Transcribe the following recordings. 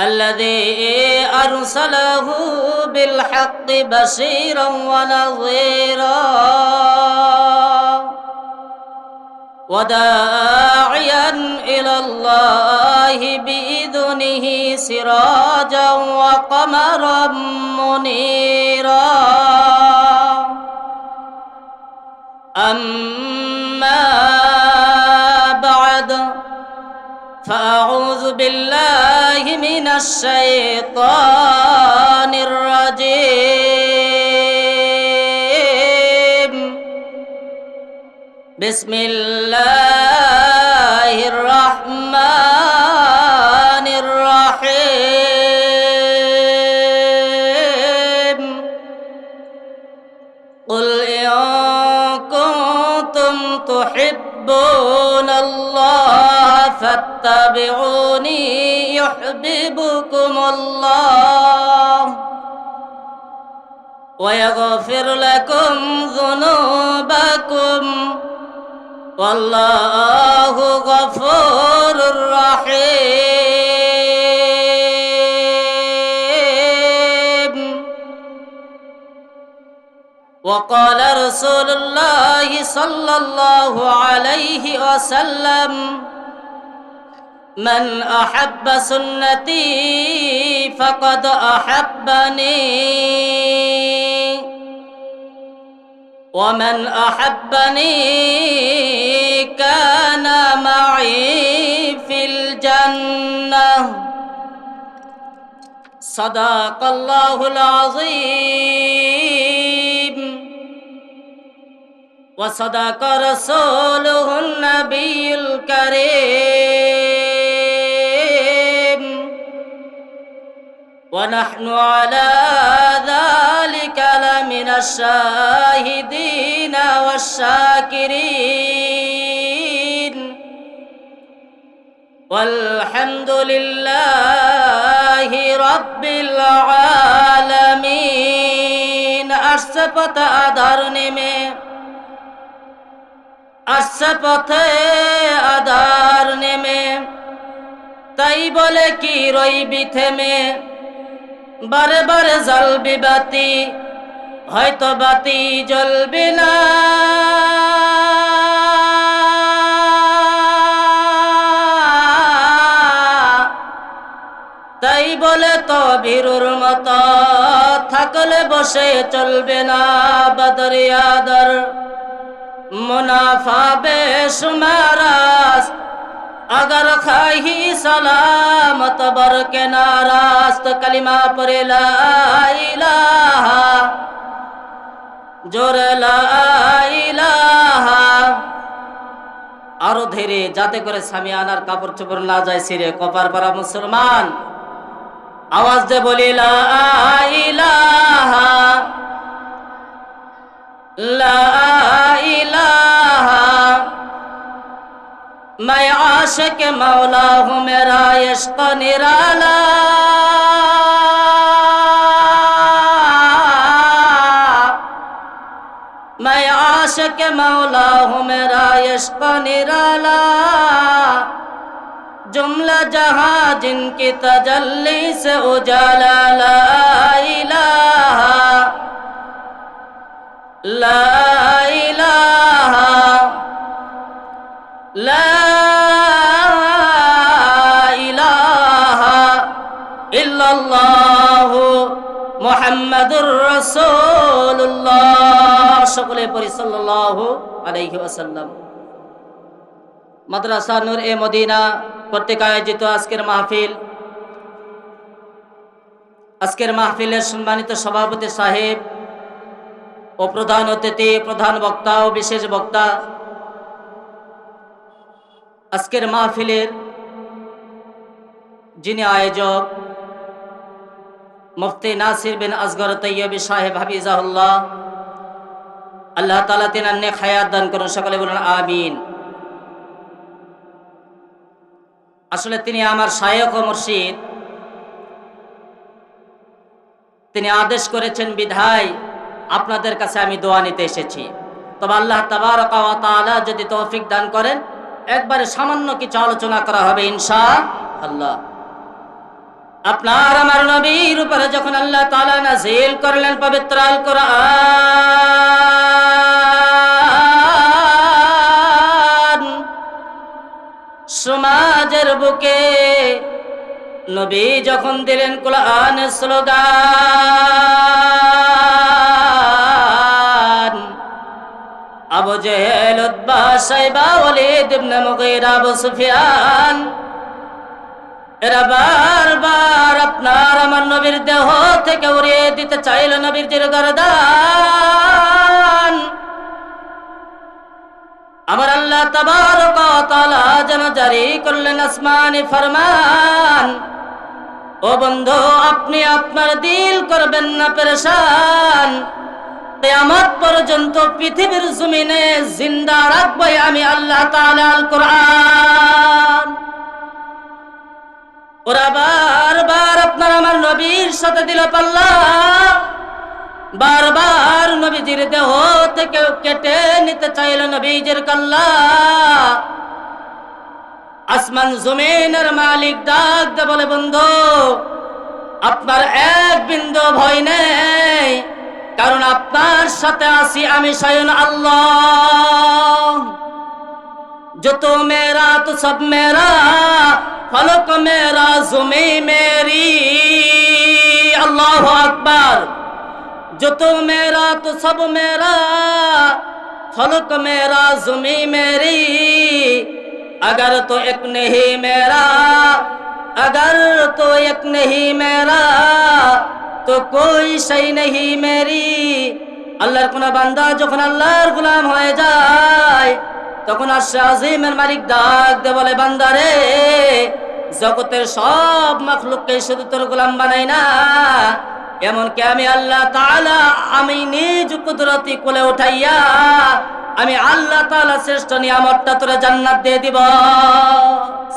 الذي أرسله بالحق بشيرا ونظيرا وداعيا إلى الله بإذنه سراجا وقمرا منيرا. أما فأعوذ بالله من الشيطان الرجيم. بسم الله الرحمن الرحيم. قل إن كنتم تحبون الله فاتبعوني يحببكم الله ويغفر لكم ذنوبكم والله غفور رحيم وقال رسول الله صلى الله عليه وسلم من احب سنتي فقد احبني ومن احبني كان معي في الجنه صدق الله العظيم وصدق رسوله النبي الكريم ونحن على ذلك لمن الشاهدين والشاكرين والحمد لله رب العالمين আসছে পথে আধার নেমে আসছে পথে আধার নেমে তাই বলে কি রইবি থেমে বারে বারে জ্বলবি বাতি, হয়তো বাতি জ্বলবে না। তাই বলে তো ভীরুর মত, থাকলে বসে চলবে না বদরিয়াদর। মুনাফা বেশুমারাস اگر খাই সালামত বর কে নারাস্ত কালিমা পরে لا জোর লা আরও ধীরে যাতে করে সামিয়ানার কাপড় চোপড় না যায় সিরে কপার পারা মুসলমান আওয়াজ দে বলি লা লা आशिक मौला हूँ मेरा इश्क निराला मैं आशिक मौला हूँ मेरा इश्क निराला जुमला जहाँ जिनकी तजल्ली से उजाला ला इलाहा ला इलाहा لا إله إلا الله محمد رسول الله সকলে পড়ি সাল্লাল্লাহু আলাইহি ওয়াসাল্লাম মাদ্রাসা নূর এ মদিনা কর্তৃক আয়োজিত আজকের মাহফিল আজকের মাহফিলের সম্মানিত সভাপতি সাহেব ও প্রধান অতিথি প্রধান বক্তা ও বিশেষ বক্তা আজকের মাহফিলের যিনি আয়োজক মুফতি নাসির বিন আসগর তৈয়বি সাহেব হাফিজাহুল্লাহ, আল্লাহ তালা তিনার নেক হায়াত দান করুন, সকলে বলুন আমিন। আসলে তিনি আমার শায়ক ও মুর্শিদ। তিনি আদেশ করেছেন, বিধায় আপনাদের কাছে আমি দোয়া নিতে এসেছি। তবে আল্লাহ তাআলা যদি তৌফিক দান করেন একবারে সামান্য কিছু আলোচনা করা হবে ইনশা আল্লাহ আপনার আমার নবীর উপরে যখন আল্লাহ তাআলা নাজিল করলেন পবিত্র আল কোরআন সমাজের বুকে নবী যখন দিলেন Quran slogan, Abu Jahl Saiba Walid ibn Mughira, Abu Sufyan. এরা বারবার আপনার আমার নবীর দেহ থেকে উড়িয়ে দিতে চাইল নবীর গরদান। আমার আল্লাহ তাবারক তাআলা যেন জারি করলেন আসমানি ফরমান। ও বন্ধু, আপনি আপনার দিল করবেন না পেরেশান। কিয়ামত পর্যন্ত পৃথিবীর জমিনে জিন্দা রাখব আমি আল্লাহ তাআলা আল কোরআন ওরা বারবার আপনার আমার নবীর সাথে দিল পাল্লা। বারবার নবীজির দেহ থেকে কেটে নিতে চাইল নবীজির কাল্লা। আসমান জমিনের মালিক ডাক দে বলে, বন্ধু, আপনার এক বিন্দু ভয় নেই। কারণ আপনার সাথে আছি আমি স্বয়ং আল্লাহ जो तो मेरा तो सब मेरा फलक मेरा जुमी मेरी अल्लाह अकबर जो तो मेरा तो सब मेरा फलक मेरा जुमी मेरी अगर तो एक नहीं मेरा अगर तो एक नहीं मेरा তো কই সেই নেহি মেরি? আল্লাহর কোন বান্দা যখন আল্লাহর গোলাম হয়ে যায়, তখন আশা আজিমের মালিক ডাক দে বলে বান্দারে জগতের সব মখলুককে শুধু তোর গোলাম বানাই না। এমনকি আমি আল্লাহ তাআলা, আমি নিজ কুদরতি কোলে উঠাইয়া, আমি আল্লাহ তাআলা শ্রেষ্ঠ নিয়ামতটা তোরে জান্নাত দিয়ে দিব।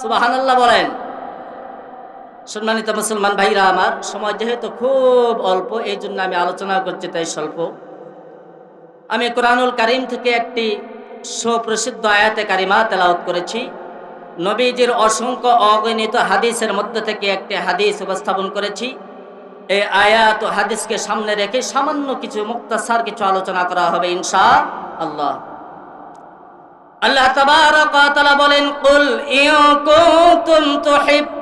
সুবহানাল্লাহ বলেন। সম্মানিত মুসলমান ভাইরা আমার, সময় যেহেতু খুব অল্প এই জন্য আমি আলোচনা করছি তাই স্বল্প। আমি কোরআনুল কারিম থেকে একটি সুপ্রসিদ্ধ আয়াতে কারিমা তেলাওত করেছি। নবীজির অসংখ্য অগণিত হাদিসের মধ্যে থেকে একটি হাদিস উপস্থাপন করেছি। এই আয়াত হাদিসকে সামনে রেখে সামান্য কিছু মুক্তাসার কিছু আলোচনা করা হবে ইনশা আল্লাহ। আল্লাহ তাবারক তাআলা বলেন, কুল ইন কুনতুম তুহিব্বুনাল্লাহ।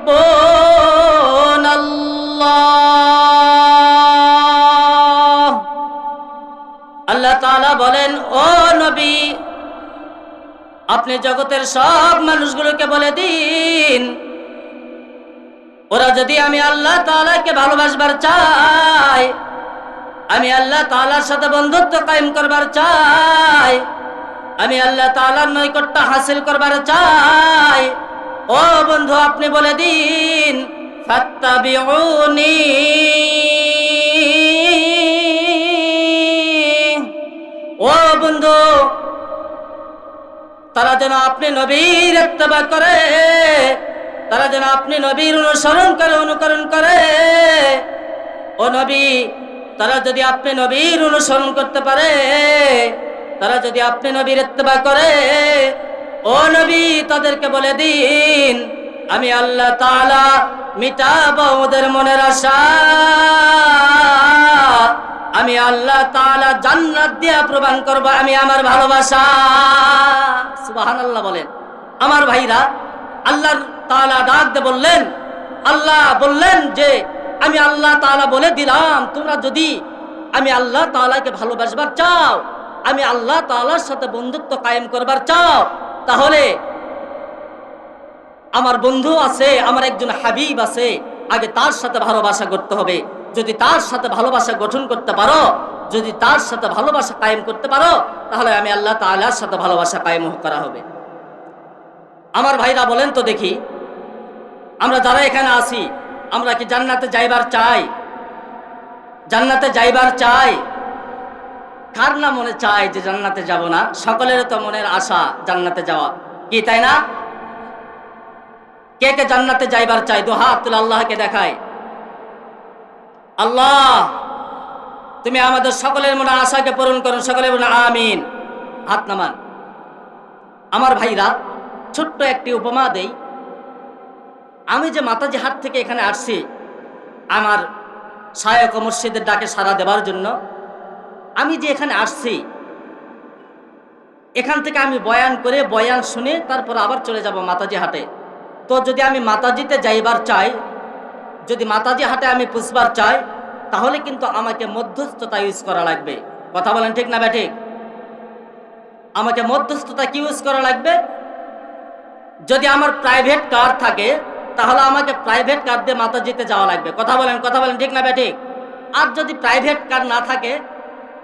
আল্লাহ তাআলা বলেন, ও নবী, আপনি জগতের সব মানুষগুলোকে বলে দিন। ওরা যদি আমি আল্লাহ তাআলাকে ভালোবাসবার চাই, আমি আল্লাহ তাআলার সাথে বন্ধুত্ব কায়েম করবার চাই আমি আল্লাহ তালার নৈকট্য হাসিল করবার চাই। ও বন্ধু, আপনি বলে দিন ও বন্ধু, তারা যেন আপনি নবীর ইত্তেবা করে, তারা যেন আপনি নবীর অনুসরণ করে, অনুকরণ করে। ও নবী, তারা যদি আপনি নবীর অনুসরণ করতে পারে তারা যদি আপনি নবীর ইত্তেবা করে, ও নবী, তাদেরকে বলে দিন, আমি আল্লাহ তাআলা মিটাবো ওদের মনের আশা। আমি আল্লাহ তাআলা জান্নাত দিয়া প্রদান করব, আমি আমার ভালোবাসা। সুবহানাল্লাহ বলেন। আমার ভাইরা, আল্লাহ তাআলা ডাক দিয়ে বললেন, আল্লাহ বললেন যে, আমি আল্লাহ তাআলা বলে দিলাম, তোমরা যদি আমি আল্লাহ তাআলাকে ভালোবাসবার চাও আমি আল্লাহ তাআলার সাথে বন্ধুত্ব কায়েম করবার চাও, তাহলে আমার বন্ধু আছে, আমার একজন হাবিব আছে, আগে তার সাথে ভালোবাসা করতে হবে। যদি তার সাথে ভালোবাসা গঠন করতে পারো, যদি তার সাথে ভালোবাসা কায়েম করতে পারো, তাহলে আমি আল্লাহ তাআলার সাথে ভালোবাসা কায়েম করা হবে। আমার ভাইরা বলেন তো দেখি, আমরা যারা এখানে আসি আমরা কি জান্নাতে যাইবার চাই? জান্নাতে যাইবার চাই? কার না মনে চায় যে জান্নাতে যাব না? সকলের তো মনের আশা জান্নাতে যাওয়া। কি, তাই না? কে কে জান্নাতে যাইবার চাই দু হাত তুলে আল্লাহকে দেখায়। আল্লাহ, তুমি আমাদের সকলের মনে আশাকে পূরণ করুন সকলের মনে আমিন। হাত নামান। আমার ভাইরা, ছোট্ট একটি উপমা দেই। আমি যে মাতাজি হাট থেকে এখানে আসছি, আমার শায়ক ও মসজিদের ডাকে সাড়া দেওয়ার জন্য আমি যে এখানে আসছি, এখান থেকে আমি বয়ান করে বয়ান শুনে তারপর আবার চলে যাব মাতাজি হাটে। তো যদি আমি মাতাজিতে যাইবার চাই, যদি মাতাজি হাটে আমি পুষবার চাই, তাহলে কিন্তু আমাকে মধ্যস্থতা ইউজ করা লাগবে। কথা বলেন ঠিক না ব্যাঠিক আমাকে মধ্যস্থতা কি ইউজ করা লাগবে? যদি আমার প্রাইভেট কার থাকে, তাহলে আমাকে প্রাইভেট কার দিয়ে মাতাজিতে যাওয়া লাগবে। কথা বলেন কথা বলেন ঠিক না ব্যাঠিক আর যদি প্রাইভেট কার না থাকে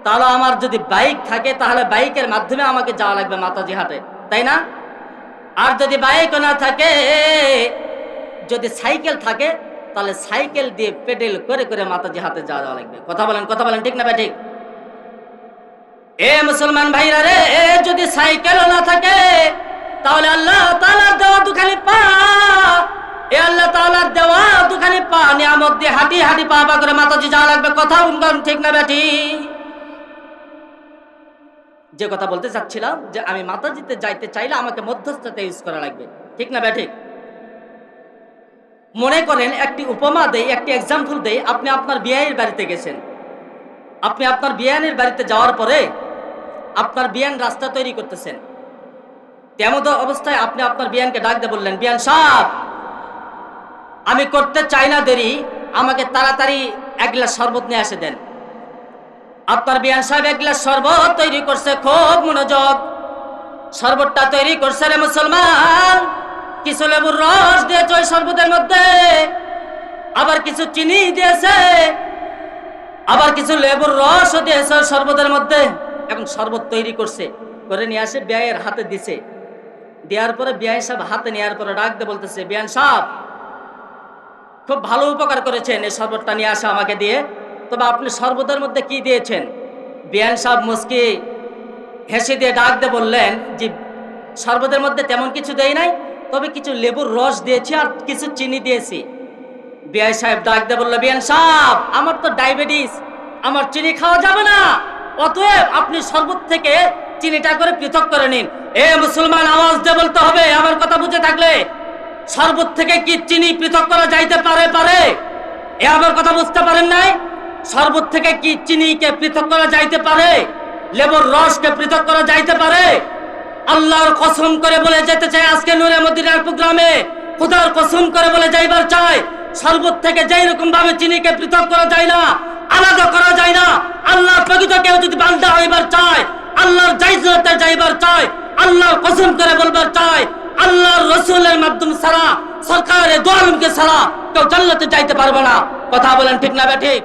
তাহলে আমার যদি বাইক থাকে, তাহলে বাইকের মাধ্যমে আমাকে যাওয়া লাগবে মাতাজি হাটে। তাই না? আর যদি বাইকও না থাকে, যদি সাইকেল থাকে, তাহলে সাইকেল দিয়ে পেডেল করে করে মাতাজি হাতে যাওয়া লাগবে। কথা বলেন কথা বলেন, ঠিক না ভাই, ঠিক? এ মুসলমান ভাইরা রে যদি সাইকেলও না থাকে, তাহলে আল্লাহ তাআলার দেওয়া দুখানি পা, এ আল্লাহ তাআলার দেওয়া দুখানি পা নিয়ামত দিয়ে হাঁটি হাঁটি পা পা করে মাতাজি যাওয়া লাগবে। কথা ঠিক না ব্যাটি যে কথা বলতে চাচ্ছিলাম যে আমি মাতাজিতে যাইতে চাইলে আমাকে মধ্যস্থতা ইউজ করা লাগবে। ঠিক না ব্যাঠিক? মনে করেন একটি উপমা দেই, একটি এক্সাম্পল দেই, আপনি আপনার বিয়ের বাড়িতে গেছেন। আপনি আপনার বিয়ানের বাড়িতে যাওয়ার পরে আপনার বিয়ান রাস্তা তৈরি করতেছেন। তেমন অবস্থায় আপনি আপনার বিয়ানকে ডাক দিয়ে বললেন বিয়ান সাহ আমি করতে চাই না দেরি, আমাকে তাড়াতাড়ি এক গ্লাস শরবত নিয়ে আসে দেন। আপনার বিয়ান সাহেব এক গ্লাস শরবত তৈরি করছে, খুব মনোযোগ। শরবতটা তৈরি করছে রে মুসলমান। কিছু লেবুর রস দিয়েছে ওই শরবতের মধ্যে। আবার কিছু চিনি দিয়েছে। আবার কিছু লেবুর রসও দিয়েছে ওই শরবতের মধ্যে। এবং শরবত তৈরি করছে, করে নিয়ে আসে ব্যয়ের হাতে দিছে। দেওয়ার পরে বিয়ান সাহেব হাতে নেওয়ার পরে ডাক দিয়ে বলতেছে, বিয়ান সাহেব, খুব ভালো উপকার করেছেন এই শরবতটা নিয়ে আসা আমাকে দিয়ে। তবে আপনি শরবতের মধ্যে কি দিয়েছেন? বিয়ান সাহেব মুসকি হেসে দিয়ে ডাক দিয়ে বললেন যে শরবতের মধ্যে তেমন কিছু দেয় নাই, তবে কিছু লেবুর রস দিয়েছি আর কিছু চিনি দিয়েছি। বিয়াই সাহেব ডাক দিয়ে বলল, বিয়ান সাহেব, আমার তো ডায়াবেটিস, আমার চিনি খাওয়া যাবে না, অতএব আপনি শরবত থেকে চিনিটা করে পৃথক করে নিন। এ মুসলমান, আওয়াজ দিয়ে বলতে হবে, আমার কথা বুঝে থাকলে। শরবত থেকে কি চিনি পৃথক করা যাইতে পারে পারে? এ আমার কথা বুঝতে পারেন নাই? শরবত থেকে কি চিনিকে পৃথক করা যাইতে পারে? লেবুর রসকে পৃথক করা যাইতে পারে? আল্লাহর কসম করে বলে যেতে চাই আজকে নূরে মদিনার প্রোগ্রামে। খুদার কসম করে বলে যাইবার চাই শরবত থেকে যেই রকম ভাবে চিনিকে পৃথক করা যায় না, আলাদা করা যায় না আল্লাহ প্রকৃত কেউ যদি বান্দা হইবার চায়, আল্লাহর জাইজতে যাইবার চায়, আল্লাহর কসম করে বলবার চায়, আল্লাহর রসুলের মাধ্যম ছাড়া, সরকারের দোয়ালকে ছাড়া কেউ জান্নাতে যাইতে পারবে না। কথা বলেন ঠিক না বে ঠিক?